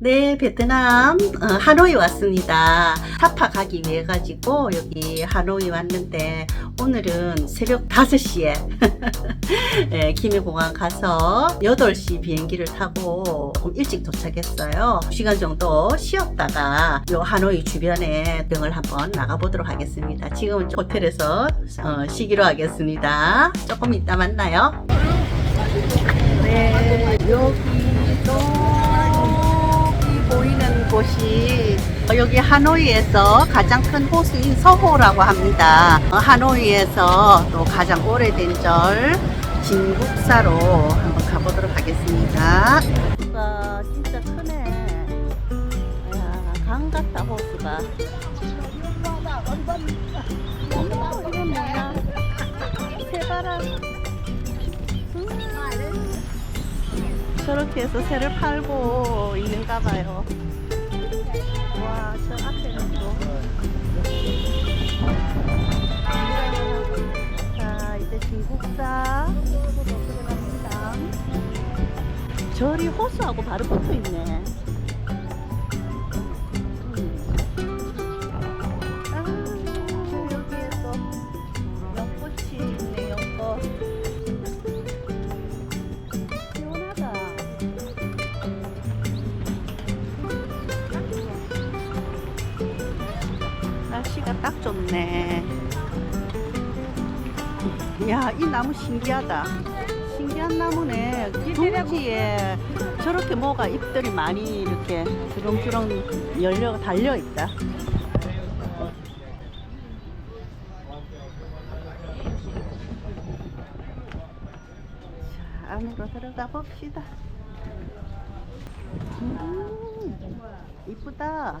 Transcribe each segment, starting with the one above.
네, 베트남 어, 하노이 왔습니다. 사파 가기 위해 가지고 여기 하노이 왔는데 오늘은 새벽 5시에 네, 김해공항 가서 8시 비행기를 타고 일찍 도착했어요. 2시간 정도 쉬었다가 요 하노이 주변에 등을 한번 나가보도록 하겠습니다. 지금은 호텔에서 어, 쉬기로 하겠습니다. 조금 이따 만나요. 네, 여기도 곳이 어, 여기 하노이에서 가장 큰 호수인 서호라고 합니다. 어, 하노이에서 또 가장 오래된 절 진국사로 한번 가보도록 하겠습니다. 호수가 진짜 크네. 야, 강 같다 호수가. 새바람. 저렇게 해서 새를 팔고 있는가 봐요. 와, 저 앞에는 또. 자, 이제 중국사. 절이 호수하고 바로 붙어 있네. 딱 좋네. 야, 이 나무 신기하다. 신기한 나무네. 둥지에 저렇게 뭐가 잎들이 많이 이렇게 주렁주렁 열려 달려 있다. 자, 안으로 들어가 봅시다. 음, 이쁘다.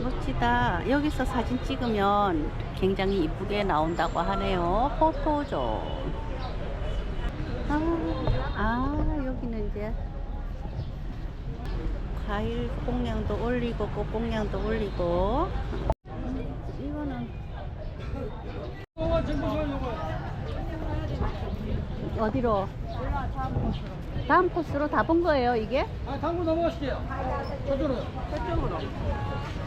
멋지다. 여기서 사진 찍으면 굉장히 이쁘게 나온다고 하네요. 포토존. 아, 아, 여기는 이제 과일 공량도 올리고 꽃공량도 올리고. 이거는 어디로? 다음 코스로 다 본 거예요, 이게? 아, 당구 넘어가실게요. 저쪽으로. 저쪽으로.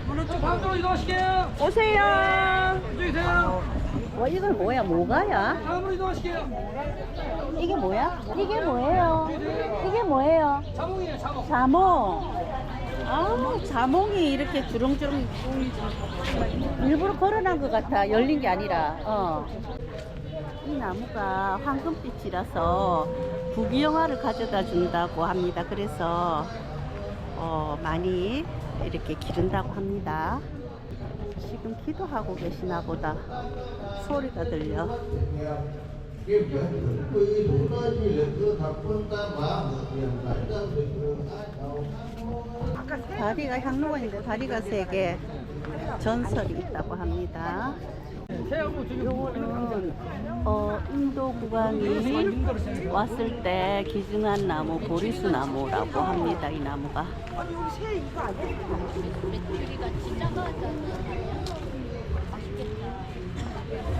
오른쪽 방으로 이동하실게요. 오세요. 이쪽이세요. 와, 이건 뭐야? 뭐가야? 다음으로 이동하실게요. 이게 뭐야? 이게 뭐예요? 이게 뭐예요? 자몽이에요, 자몽. 자몽. 아, 자몽이 이렇게 주렁주렁 일부러 걸어놓은 것 같아. 열린 게 아니라. 어. 이 나무가 황금빛이라서 부귀영화를 가져다 준다고 합니다. 그래서 어, 많이 이렇게 기른다고 합니다. 지금 기도하고 계시나 보다. 소리가 들려. 다리가 향로인데 다리가 세 개. 전설이 있다고 합니다. 어, 인도 국왕이 왔을 때 기증한 나무 보리수 나무라고 합니다. 이 나무가.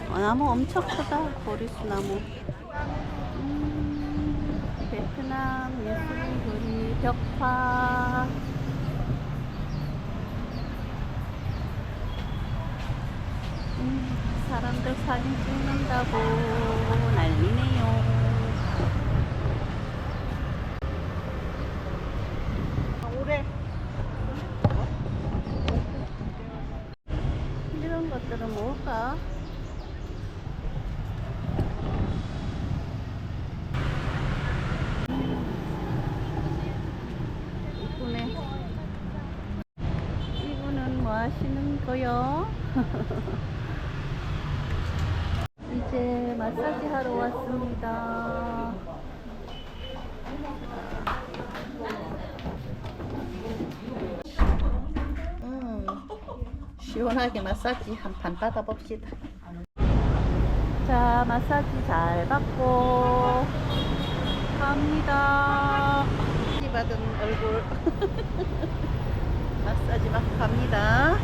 어, 나무 엄청 크다. 보리수 나무. 음, 베트남 예술인 거리 벽화. 음, 사람들 사진 찍는다고 난리네요. 올해 이런 것들은 뭘까? 이쁘네. 이분은 뭐 하시는 거요? 이제 마사지 하러 왔습니다. 음, 시원하게 마사지 한 판 받아봅시다. 자, 마사지 잘 받고 갑니다. 마사지 받은 얼굴. 마사지 받고 갑니다.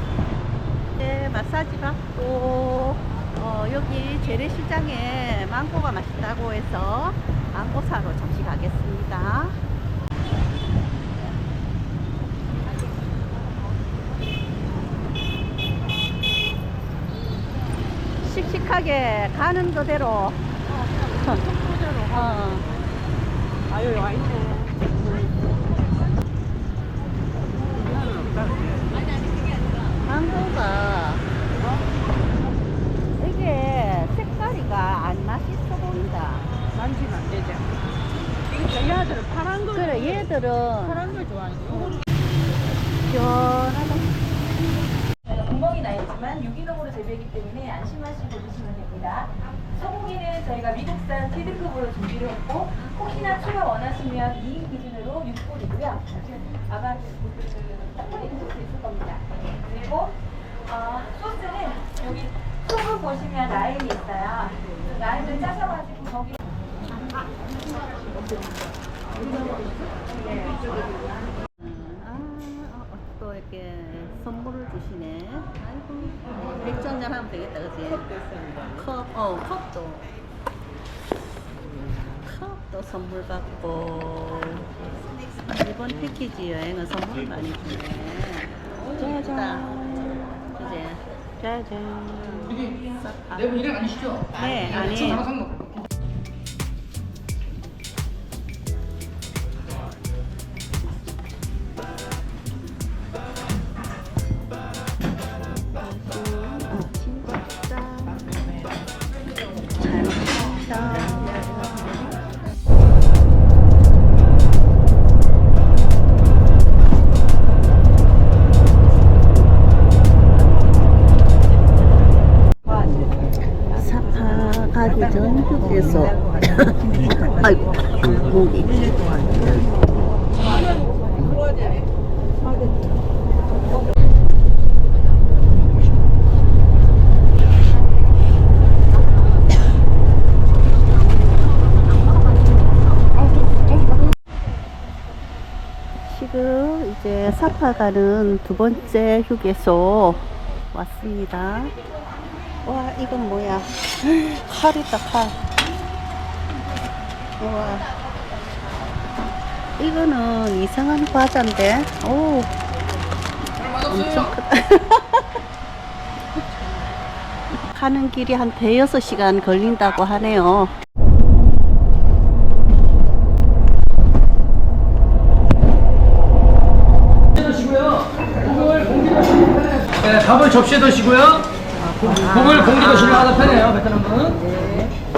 네, 마사지 받고 어, 여기 재래시장에 망고가 맛있다고 해서 망고 사러 잠시 가겠습니다. 씩씩하게 가는 그대로. 어. 어. 아유 와 있네. 망고가 이게 색깔이가 안 맛있어 보인다. 만지면 안 되죠. 이거 얘들은 파란 거. 그래 얘들은 파란 걸 좋아해요. 시원하다. 구멍이 나 있지만 유기농으로 재배하기 때문에 안심하시고 드시면 됩니다. 소고기는 저희가 미국산 T등급으로 준비를 했고 혹시나 추가 원하시면 2인 기준으로 6불이고요. 아마 딱 보니까 볼수 있을 겁니다. 그리고 어, 소스는 여기 속을 보시면 라임이 있어요. 라임을 짜셔가지고 거기 아, 어, 어, 또 이렇게 선물을 주시네. 아이고, 맥주 한잔 하면 되겠다, 그지? 컵, 어, 컵도. 컵도 선물 받고. 이번 패키지 여행은 선물 많이 주네. 짜잔. 그지? 짜잔. 싹 네분 일행 아니시죠? 네, 차 아이고, 목이. 지금 이제 사파 가는 두 번째 휴게소 왔습니다. 와, 이건 뭐야? 칼이다, 칼. 와. 이거는 이상한 과자인데? 오. 엄청 크다. 가는 길이 한 대여섯 시간 걸린다고 하네요. 네, 밥을 접시에 드시고요. 국을 공기 드시면 하나 편해요. 베트남은.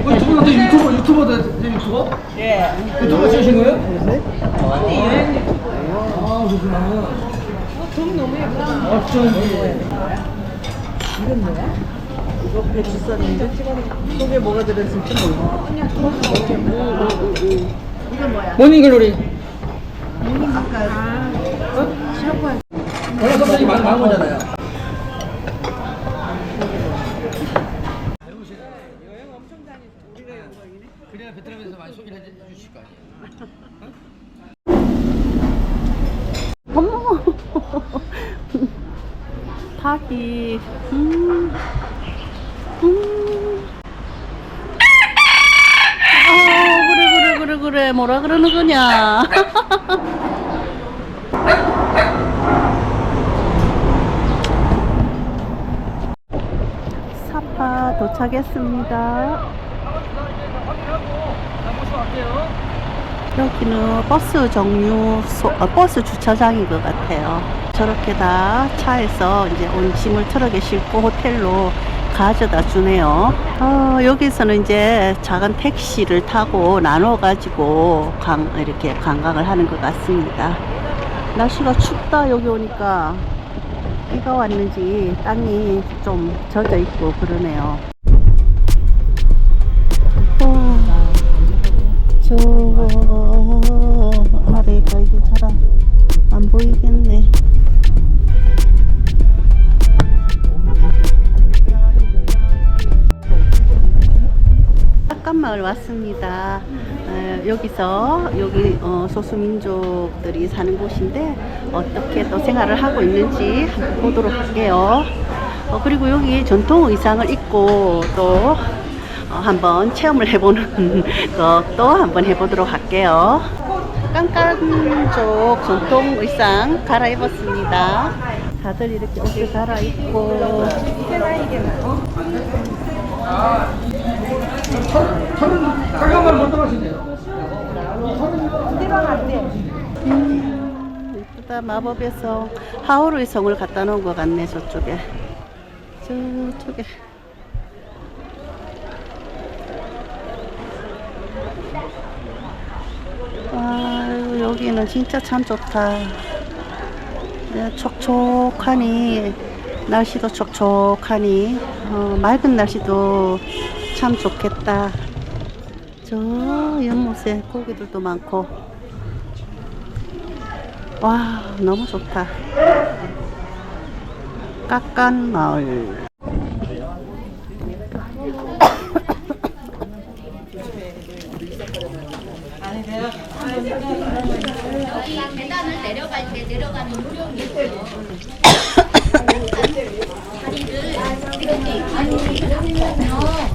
우리 두분 어떻게 유튜버 유튜버 되 유튜버? 예. 유튜버 찍으신 거예요? 언니 여행 유튜버. 아 그렇구나. 돈 너무 예쁘다. 어쩐지. 이거 배추 썰인데 속에 뭐가 들었을지 몰라. 모닝글로리. 원래 선생님 많이 나온 거잖아요. 그래야 베트남에서 많이 소개를 해 주실 거 아니에요. 어머 닭이 음. 음. 어 그래 그래 그래 그래 뭐라 그러는 거냐 사파 도착했습니다 여기는 버스 정류소, 어, 버스 주차장인 것 같아요. 저렇게 다 차에서 이제 온 짐을 트럭에 싣고 호텔로 가져다 주네요. 어, 여기서는 이제 작은 택시를 타고 나눠가지고 관, 이렇게 관광을 하는 것 같습니다. 날씨가 춥다, 여기 오니까. 비가 왔는지 땅이 좀 젖어 있고 그러네요. 와. 저 아래가 이게 잘 안 보이겠네. 마을 왔습니다. 어, 여기서 여기 어, 소수민족들이 사는 곳인데 어떻게 또 생활을 하고 있는지 한번 보도록 할게요. 어, 그리고 여기 전통 의상을 입고 또 한번 체험을 해보는 것도 한번 해보도록 할게요. 깐깐족 전통 의상 갈아입었습니다. 다들 이렇게 옷을 갈아입고 저는 잠깐만 못 들어가시네요. 음, 이쁘다 마법의 성 하오르의 성을 갖다 놓은 것 같네 저쪽에 저쪽에 아유 여기는 진짜 참 좋다. 네, 촉촉하니 날씨도 촉촉하니 어, 맑은 날씨도 참 좋겠다. 저 연못에 고기들도 많고. 와 너무 좋다. 깎간 마을 계단을 내려갈 때 내려가는 요령이. 다리를 이렇게 잡으면요.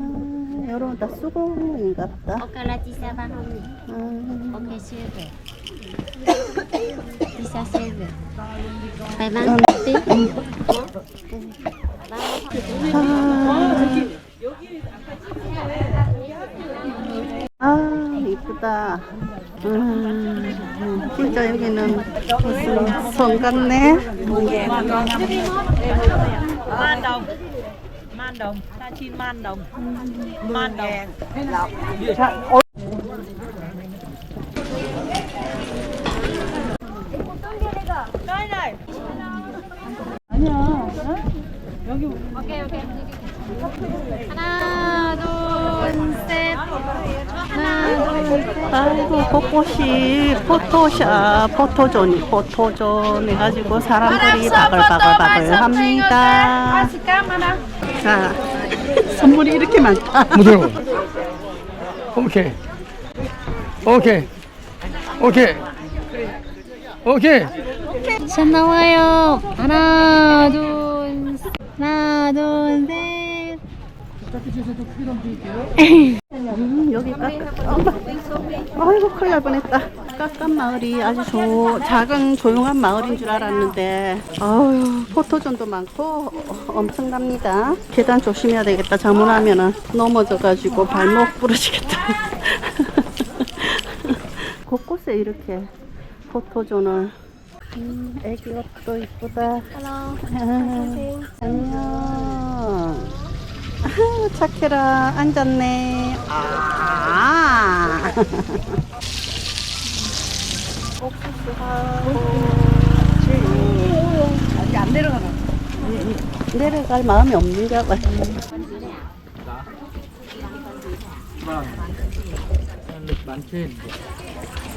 아, 여러분 다 수공인가 보다. 아, Okay, silver. Tisa silver. Phải mang tí. 아, 아 이쁘다 음, 진짜 여기는 무슨 성 같네 chi man đồng man đồng 하나, 둘, 셋. 하나, 둘, 셋. 아이고 곳곳이 포토샵 포토존 포토존 해가지고 사람들이 바글바글바글 합니다 자 선물이 이렇게 많다 무대로. 오케이. 오케이. 오케이. 오케이. 샷 나와요. 하나, 둘, 셋. 하나, 둘, 셋. 음, 여기 깎 엄마 아이고 큰일 날 뻔했다. 깎간 마을이 아주 조, 작은 조용한 마을인 줄 알았는데 아유 포토존도 많고 어, 엄청납니다. 계단 조심해야 되겠다. 잘못하면은 넘어져가지고 발목 부러지겠다. 곳곳에 이렇게 포토존을. 음, 애기 옷도 이쁘다. 안녕. 아유, 착해라. 앉았네. 아. 아직 안 내려가나? 내려갈 마음이 없는가 봐.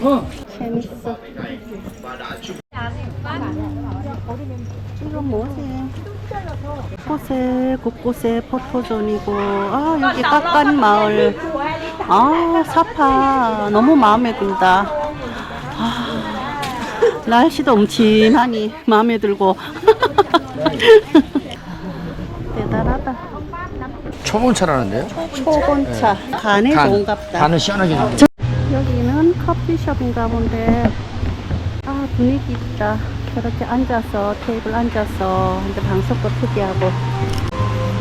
어. 재밌어. 이건 뭐지? 곳곳에 곳곳에 포토존이고 아 여기 깎간 마을. 아 사파. 너무 마음에 든다. 아, 날씨도 음침하니 마음에 들고. 대단하다. 초본차라는데요? 초본차. 간에 좋은갑다. 간은 시원하게 좀. 여기는 커피숍인가 본데. 아 분위기 있다 저렇게 앉아서 테이블 앉아서 이제 방석도 특이하고.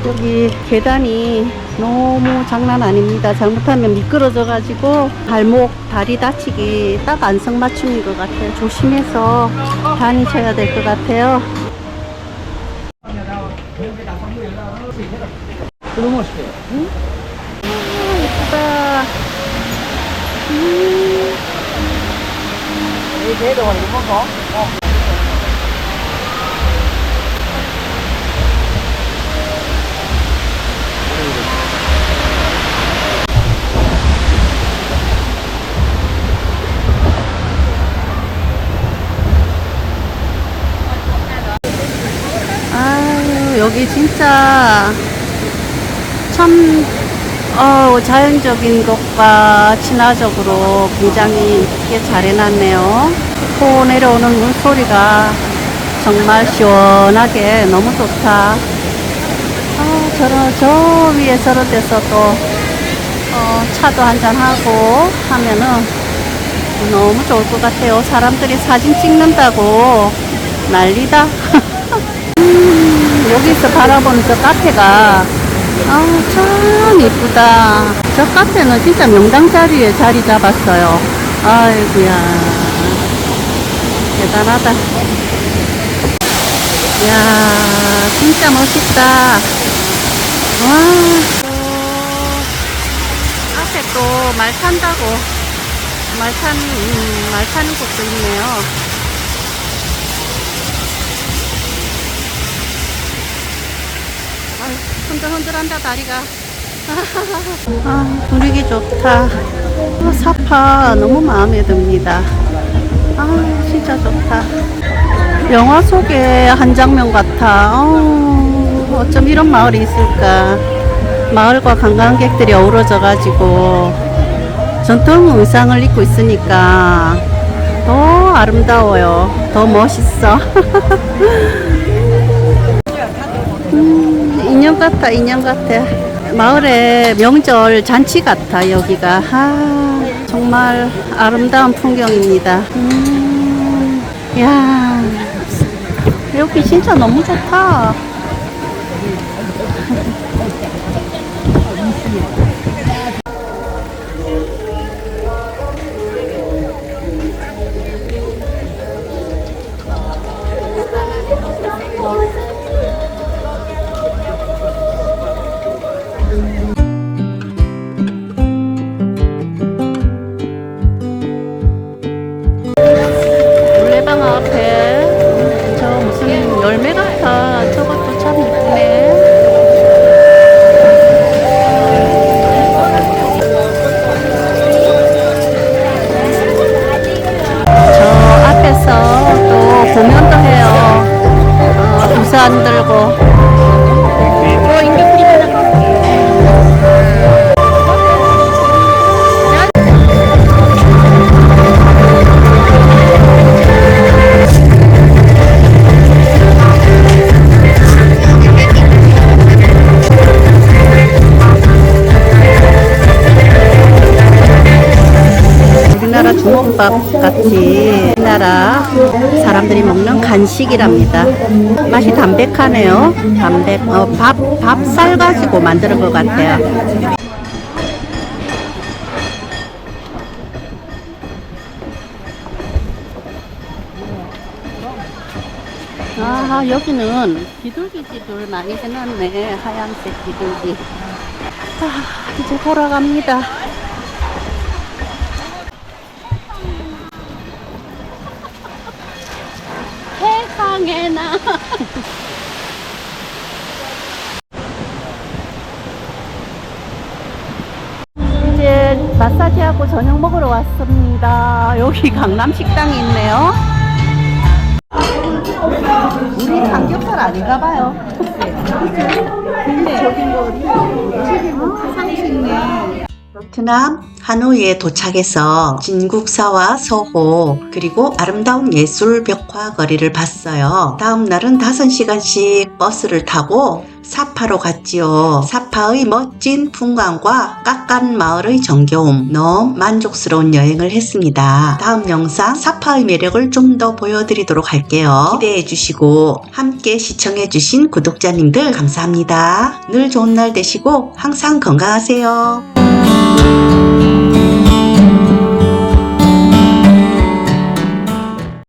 여기 계단이 너무 장난 아닙니다. 잘못하면 미끄러져 가지고 발목 다리 다치기 딱 안성맞춤인 것 같아요. 조심해서 다니셔야 될 것 같아요. 너무 멋있어요. 예쁘다. 음. 여기 진짜 참 어, 자연적인 것과 친화적으로 굉장히 이쁘게 잘 해놨네요. 코 내려오는 물소리가 정말 시원하게 너무 좋다. 아, 저런, 저 위에 저런 데서 또, 어, 차도 한잔하고 하면은 너무 좋을 것 같아요. 사람들이 사진 찍는다고 난리다. 음, 여기서 바라보는 저 카페가 아, 참 이쁘다. 저 카페는 진짜 명당 자리에 자리 잡았어요. 아이고야. 대단하다. 이야, 진짜 멋있다. 와. 앞에 또말 탄다고. 말 탄, 음, 말 타는 곳도 있네요. 흔들흔들한다 다리가. 아 분위기 좋다. 아, 사파 너무 마음에 듭니다. 아 진짜 좋다. 영화 속의 한 장면 같아. 어, 어쩜 이런 마을이 있을까? 마을과 관광객들이 어우러져 가지고 전통 의상을 입고 있으니까 더 아름다워요. 더 멋있어. 음, 인형 같아, 인형 같아. 마을의 명절 잔치 같아, 여기가. 아, 정말 아름다운 풍경입니다. 음, 야 여기 진짜 너무 좋다. 주먹밥 같이 우리나라 사람들이 먹는 간식이랍니다. 맛이 담백하네요. 담백, 어, 밥, 밥쌀 가지고 만드는 것 같아요. 아, 여기는 비둘기집을 많이 해놨네. 하얀색 비둘기. 아, 이제 돌아갑니다. 세상에나. 이제 마사지하고 저녁 먹으러 왔습니다. 여기 강남 식당이 있네요. 우리 삼겹살 아닌가 봐요. 근데 저긴 거 상식네. 베트남 하노이에 도착해서 진국사와 서호 그리고 아름다운 예술 벽화 거리를 봤어요. 다음 날은 5시간씩 버스를 타고 사파로 갔지요. 사파의 멋진 풍광과 깎간 마을의 정겨움 너무 만족스러운 여행을 했습니다. 다음 영상 사파의 매력을 좀 더 보여드리도록 할게요. 기대해 주시고 함께 시청해 주신 구독자님들 감사합니다. 늘 좋은 날 되시고 항상 건강하세요.